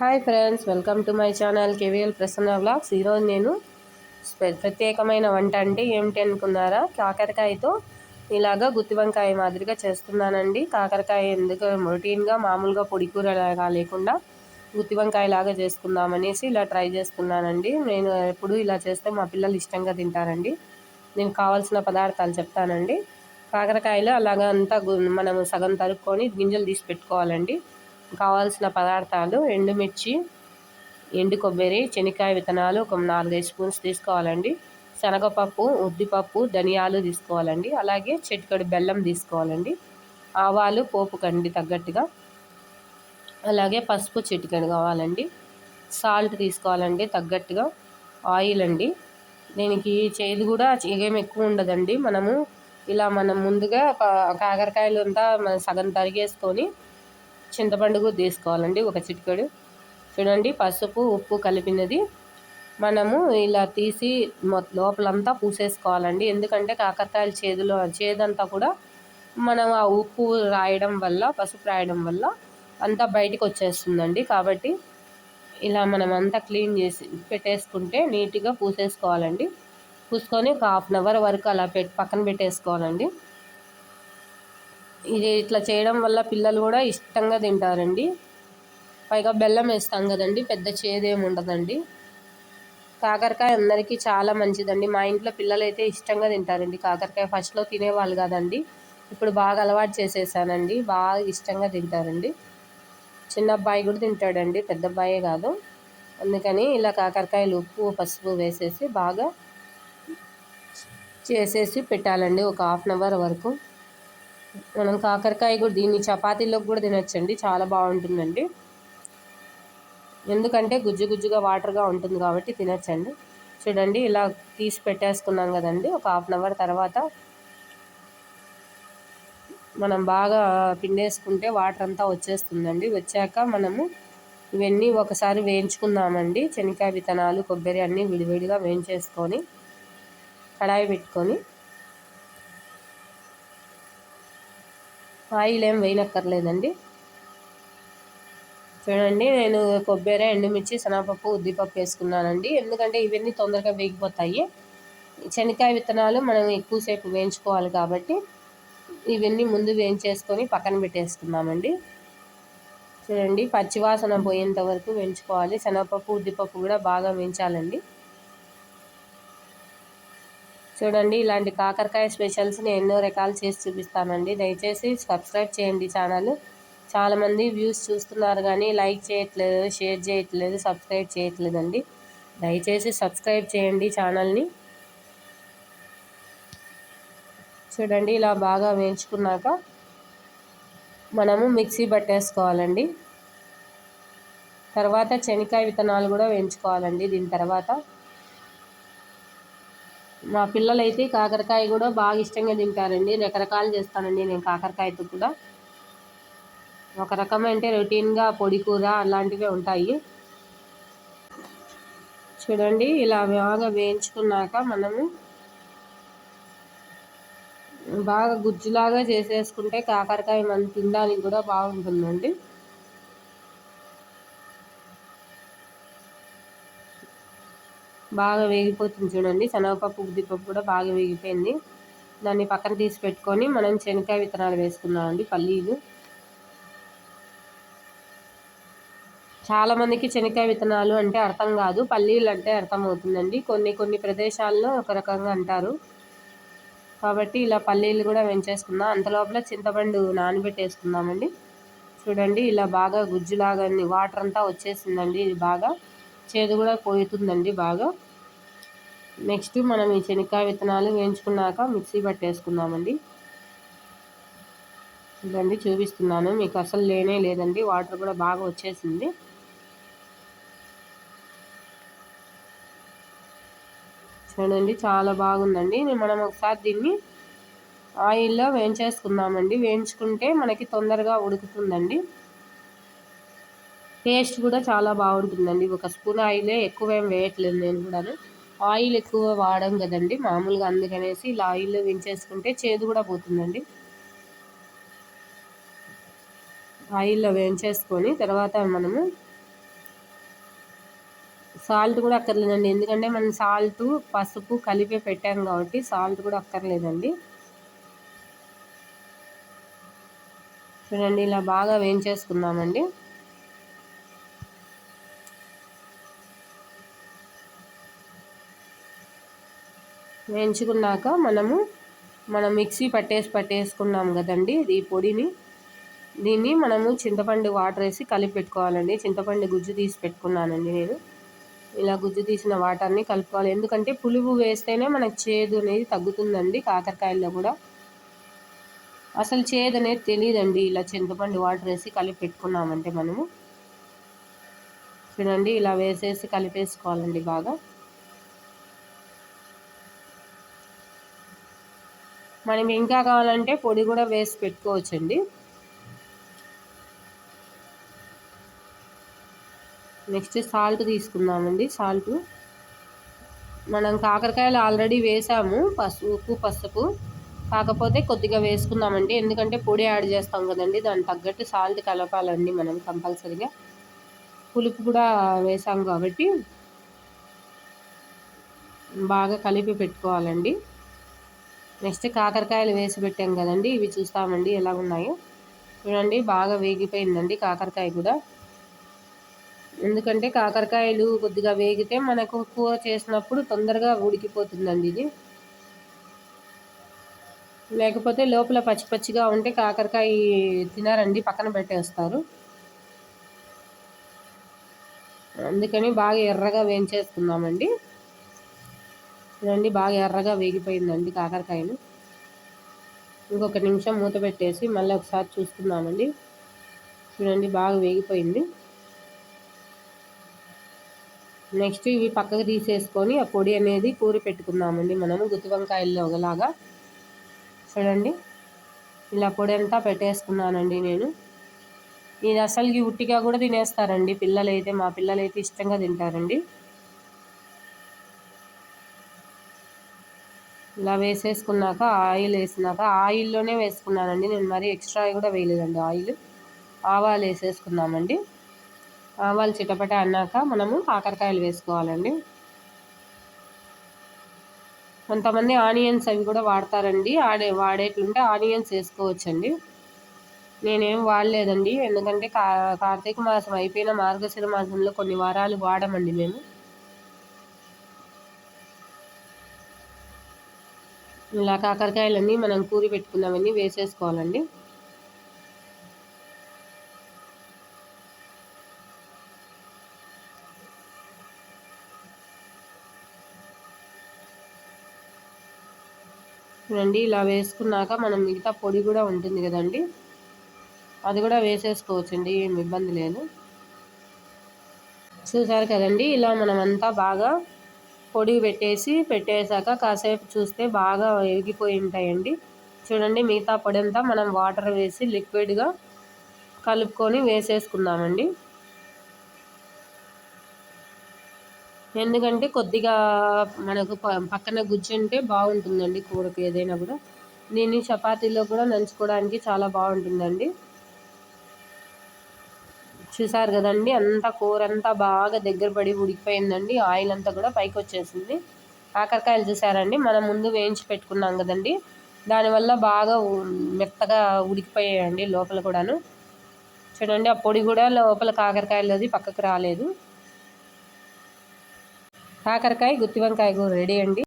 Hi friends welcome to my channel KVL Prasanna vlogs. ఈరోజు నేను ప్రత్యేకమైన వంట అంటే ఏమిటి అనుకున్నారా? కాకరకాయతో ఇలాగా గుత్తి వంకాయ మాదిరిగా చేస్తున్నానండి. కాకరకాయ ఎందుకు రొటీన్గా మామూలుగా పొడి కూరలాగా లేకుండా గుత్తి వంకాయ లాగా చేసుకుందామనేసి ఇలా ట్రై చేస్తున్నానండి. నేను ఎప్పుడు ఇలా చేస్తే మా పిల్లలు ఇష్టంగా తింటారండి. నేను కావాల్సిన పదార్థాలు చెప్తానండి. కాకరకాయలు అలాగా అంతా మనం సగం తరుక్కొని గింజలు తీసి పెట్టుకోవాలండి. కావాల్సిన పదార్థాలు ఎండుమిర్చి ఎండు కొబ్బరి శనక్కాయ విత్తనాలు ఒక నాలుగైదు స్పూన్స్ తీసుకోవాలండి. శనగపప్పు ఉద్దిపప్పు ధనియాలు తీసుకోవాలండి. అలాగే చిటికడి బెల్లం తీసుకోవాలండి. ఆవాలు పోపు కండి తగ్గట్టుగా. అలాగే పసుపు చిటికెడు కావాలండి. సాల్ట్ తీసుకోవాలండి తగ్గట్టుగా. ఆయిల్ అండి. దీనికి చేదు కూడా ఏం ఎక్కువ ఉండదండి. మనము ఇలా మనం ముందుగా కాకరకాయలు అంతా సగం తరిగేసుకొని చింతపండు కూడా తీసుకోవాలండి ఒక చిటికెడు. చూడండి పసుపు ఉప్పు కలిపినది. మనము ఇలా తీసి లోపలంతా పూసేసుకోవాలండి. ఎందుకంటే కాకరకాయలు చేదులో చేదంతా కూడా మనం ఆ ఉప్పు రాయడం వల్ల పసుపు రాయడం వల్ల అంతా బయటకు వచ్చేస్తుందండి. కాబట్టి ఇలా మనం అంతా క్లీన్ చేసి పెట్టేసుకుంటే నీట్గా పూసేసుకోవాలండి. పూసుకొని ఒక హాఫ్ అన్ అవర్ వరకు అలా పెట్టి పక్కన పెట్టేసుకోవాలండి. ఇది ఇట్లా చేయడం వల్ల పిల్లలు కూడా ఇష్టంగా తింటారండి. పైగా బెల్లం వేస్తాం కదండి పెద్ద చేదేమి ఉండదండి. కాకరకాయ అందరికీ చాలా మంచిదండి. మా ఇంట్లో పిల్లలు అయితే ఇష్టంగా తింటారండి. కాకరకాయ ఫస్ట్లో తినేవాళ్ళు కాదండి. ఇప్పుడు బాగా అలవాటు చేసేసానండి. బాగా ఇష్టంగా తింటారండి. చిన్న అబ్బాయి కూడా తింటాడండి. పెద్ద అబ్బాయే కాదు. అందుకని ఇలా కాకరకాయలు ఉప్పు పసుపు వేసేసి బాగా చేసేసి పెట్టాలండి. ఒక హాఫ్ అన్ అవర్ వరకు. మనం కాకరకాయ కూడా దీన్ని చపాతీలోకి కూడా తినొచ్చండి. చాలా బాగుంటుందండి. ఎందుకంటే గుజ్జు గుజ్జుగా వాటర్గా ఉంటుంది కాబట్టి తినొచ్చండి. చూడండి ఇలా తీసి పెట్టేసుకున్నాం కదండి. ఒక హాఫ్ అన్ అవర్ తర్వాత మనం బాగా పిండేసుకుంటే వాటర్ అంతా వచ్చేస్తుందండి. వచ్చాక మనము ఇవన్నీ ఒకసారి వేయించుకుందామండి. శనక్కాయ విత్తనాలు కొబ్బరి అన్నీ విడివిడిగా వేయించేసుకొని కడాయి పెట్టుకొని ఆయిల్ ఏం వేయనక్కర్లేదండి. చూడండి నేను కొబ్బరి ఎండుమిర్చి శనగపప్పు ఉద్దిపప్పు వేసుకున్నానండి. ఎందుకంటే ఇవన్నీ తొందరగా వేగిపోతాయి. శనక్కాయ విత్తనాలు మనం ఎక్కువసేపు వేయించుకోవాలి కాబట్టి ఇవన్నీ ముందు వేయించేసుకొని పక్కన పెట్టేసుకున్నామండి చూడండి పచ్చివాసన పోయేంత వరకు వేయించుకోవాలి. శనగపప్పు ఉద్దిపప్పు కూడా బాగా వేయించాలండి. చూడండి ఇలాంటి కాకరకాయ స్పెషల్స్ నేను ఎన్నో రకాలు చేసి చూపిస్తానండి. దయచేసి సబ్స్క్రైబ్ చేయండి ఛానల్ చాలామంది వ్యూస్ చూస్తున్నారు కానీ లైక్ చేయట్లేదు షేర్ చేయట్లేదు సబ్స్క్రైబ్ చేయట్లేదండి. దయచేసి సబ్స్క్రైబ్ చేయండి ఛానల్ని చూడండి ఇలా బాగా వేయించుకున్నాక మనము మిక్సీ పట్టేసుకోవాలండి. తర్వాత శనక్కాయ విత్తనాలు కూడా వేయించుకోవాలండి. దీని తర్వాత మా పిల్లలైతే కాకరకాయ కూడా బాగా ఇష్టంగా తింటారండి. రకరకాలు చేస్తానండి నేను కాకరకాయతో కూడా. ఒక రకమంటే రొటీన్గా పొడి కూర అలాంటివే ఉంటాయి. చూడండి ఇలా బాగా వేయించుకున్నాక మనము బాగా గుజ్జులాగా చేసేసుకుంటే కాకరకాయ మనం తినడానికి కూడా బాగుంటుందండి. బాగా వేగిపోతుంది చూడండి. శనగపప్పు ఉద్దిపప్పు కూడా బాగా వేగిపోయింది. దాన్ని పక్కన తీసి పెట్టుకొని మనం శనగకాయ విత్తనాలు వేసుకున్నామండి పల్లీలు. చాలామందికి శనక్కాయ విత్తనాలు అంటే అర్థం కాదు. పల్లీలు అంటే అర్థం అవుతుందండి కొన్ని కొన్ని ప్రదేశాల్లో ఒక రకంగా అంటారు. కాబట్టి ఇలా పల్లీలు కూడా వెంచేసుకుందాం అంత లోపల చింతపండు నానబెట్టేసుకుందామండి. చూడండి ఇలా బాగా గుజ్జులాగా వాటర్ అంతా వచ్చేసిందండి ఇది బాగా. చేదు కూడా పోతుందండి బాగా. నెక్స్ట్ మనం ఈ శనక్కాయ విత్తనాలు వేయించుకున్నాక మిక్సీ పట్టేసుకుందామండి. ఇదండి చూపిస్తున్నాను. మీకు అసలు లేనే లేదండి. వాటర్ కూడా బాగా వచ్చేసింది. చూడండి చాలా బాగుందండి. మనం ఒకసారి దీన్ని ఆయిల్లో వేయించేసుకుందామండి. వేయించుకుంటే మనకి తొందరగా ఉడుకుతుందండి. టేస్ట్ కూడా చాలా బాగుంటుందండి. ఒక స్పూన్ ఆయిలే ఎక్కువ ఏం వేయట్లేదు నేను కూడాను. ఆయిల్ ఎక్కువ వాడం కదండి మామూలుగా అందుకనేసి ఇలా ఆయిల్ వేయించేసుకుంటే చేదు కూడా పోతుందండి. ఆయిల్లో వేయించేసుకొని తర్వాత మనము సాల్ట్ కూడా అక్కర్లేదండి. ఎందుకంటే మనం సాల్ట్ పసుపు కలిపి పెట్టాం కాబట్టి సాల్ట్ కూడా అక్కర్లేదండి. చూడండి ఇలా బాగా వేయించేసుకుందామండి. వేయించుకున్నాక మనము మనం మిక్సీ పట్టేసి పట్టేసుకున్నాం కదండి ఈ పొడిని. దీన్ని మనము చింతపండు వాటర్ వేసి కలిపి పెట్టుకోవాలండి. చింతపండు గుజ్జు తీసి పెట్టుకున్నానండి నేను. ఇలా గుజ్జు తీసిన వాటర్ని కలుపుకోవాలి. ఎందుకంటే పులుపు వేస్తేనే మనకు చేదు అనేది తగ్గుతుందండి కాకరకాయల్లో కూడా. అసలు చేదు అనేది తెలియదండి ఇలా చింతపండు వాటర్ వేసి కలిపి పెట్టుకున్నామంటే మనము. చూడండి ఇలా వేసేసి కలిపేసుకోవాలండి బాగా. మనం ఇంకా కావాలంటే పొడి కూడా వేసి పెట్టుకోవచ్చండి. నెక్స్ట్ సాల్ట్ తీసుకుందామండి సాల్ట్. మనం కాకరకాయలు ఆల్రెడీ వేసాము పసుపు ఉప్పు పసుపు. కాకపోతే కొద్దిగా వేసుకుందామండి ఎందుకంటే పొడి యాడ్ చేస్తాం కదండి దానికి తగ్గట్టు సాల్ట్ కలపాలండి మనం కంపల్సరిగా. పులుపు కూడా వేసాం కాబట్టి బాగా కలిపి పెట్టుకోవాలండి. నెక్స్ట్ కాకరకాయలు వేసి పెట్టాం కదండి. ఇవి చూస్తామండి ఎలా ఉన్నాయో. చూడండి బాగా వేగిపోయిందండి కాకరకాయ కూడా. ఎందుకంటే కాకరకాయలు కొద్దిగా వేగితే మనకు కూర చేసినప్పుడు తొందరగా ఉడికిపోతుందండి ఇది. లేకపోతే లోపల పచ్చి పచ్చిగా ఉంటే కాకరకాయ తినారండి పక్కన పెట్టేస్తారు. అందుకని బాగా ఎర్రగా వేయించేసుకుందామండి. చూడండి బాగా ఎర్రగా వేగిపోయిందండి కాకరకాయలు. ఇంకొక నిమిషం మూత పెట్టేసి మళ్ళీ ఒకసారి చూసుకుందామండి. చూడండి బాగా వేగిపోయింది. నెక్స్ట్ ఇవి పక్కకు తీసేసుకొని ఆ పొడి అనేది కూర పెట్టుకుందామండి మనము గుత్తి వంకాయల్లో ఒకలాగా. చూడండి. ఇలా పొడి అంతా పెట్టేసుకున్నానండి నేను. ఇది అసలుకి ఉట్టిగా కూడా తినేస్తారండి పిల్లలైతే మా పిల్లలైతే ఇష్టంగా తింటారండి. ఇలా వేసేసుకున్నాక ఆయిల్ వేసినాక ఆయిల్లోనే వేసుకున్నానండి. నేను మరీ ఎక్స్ట్రా కూడా వేయలేదండి ఆయిల్. ఆవాలు వేసేసుకున్నామండి. ఆవాలు చిటపట అన్నాక మనము కాకరకాయలు వేసుకోవాలండి. కొంతమంది ఆనియన్స్ అవి కూడా వాడతారండి. ఆడే వాడేట్లుంటే ఆనియన్స్ వేసుకోవచ్చండి. నేనేం వాడలేదండి. ఎందుకంటే కా కార్తీక మాసం అయిపోయిన మార్గశిర మాసంలో కొన్ని వారాలు వాడమండి మేము. ఇలా కాకరకాయలన్నీ మనం కూరి పెట్టుకున్నవన్నీ వేసేసుకోవాలండి. చూడండి ఇలా వేసుకున్నాక మనం మిగతా పొడి కూడా ఉంటుంది కదండి. అది కూడా వేసేసుకోవచ్చండి ఏం ఇబ్బంది లేదు. చూసారు కదండి ఇలా మనమంతా బాగా పొడి పెట్టేసి పెట్టేశాక కాసేపు చూస్తే బాగా ఎగిపోయి ఉంటాయండి చూడండి మిగతా పొడి అంతా మనం వాటర్ వేసి లిక్విడ్గా కలుపుకొని వేసేసుకుందామండి. ఎందుకంటే కొద్దిగా మనకు పక్కన గుజ్జు బాగుంటుందండి కూరకు ఏదైనా కూడా. దీన్ని చపాతీలో కూడా నంచుకోవడానికి చాలా బాగుంటుందండి. చూసారు కదండి అంతా కూర అంతా బాగా దగ్గర పడి ఉడికిపోయిందండి ఆయిల్ అంతా కూడా పైకి వచ్చేసింది. కాకరకాయలు చూసారండి మనం ముందు వేయించి పెట్టుకున్నాం కదండి. దానివల్ల బాగా మెత్తగా ఉడికిపోయాయండి లోపల కూడాను. చూడండి ఆ పొడి కూడా లోపల కాకరకాయలది పక్కకు రాలేదు. కాకరకాయ గుత్తి వంకాయ కూడా రెడీ అండి.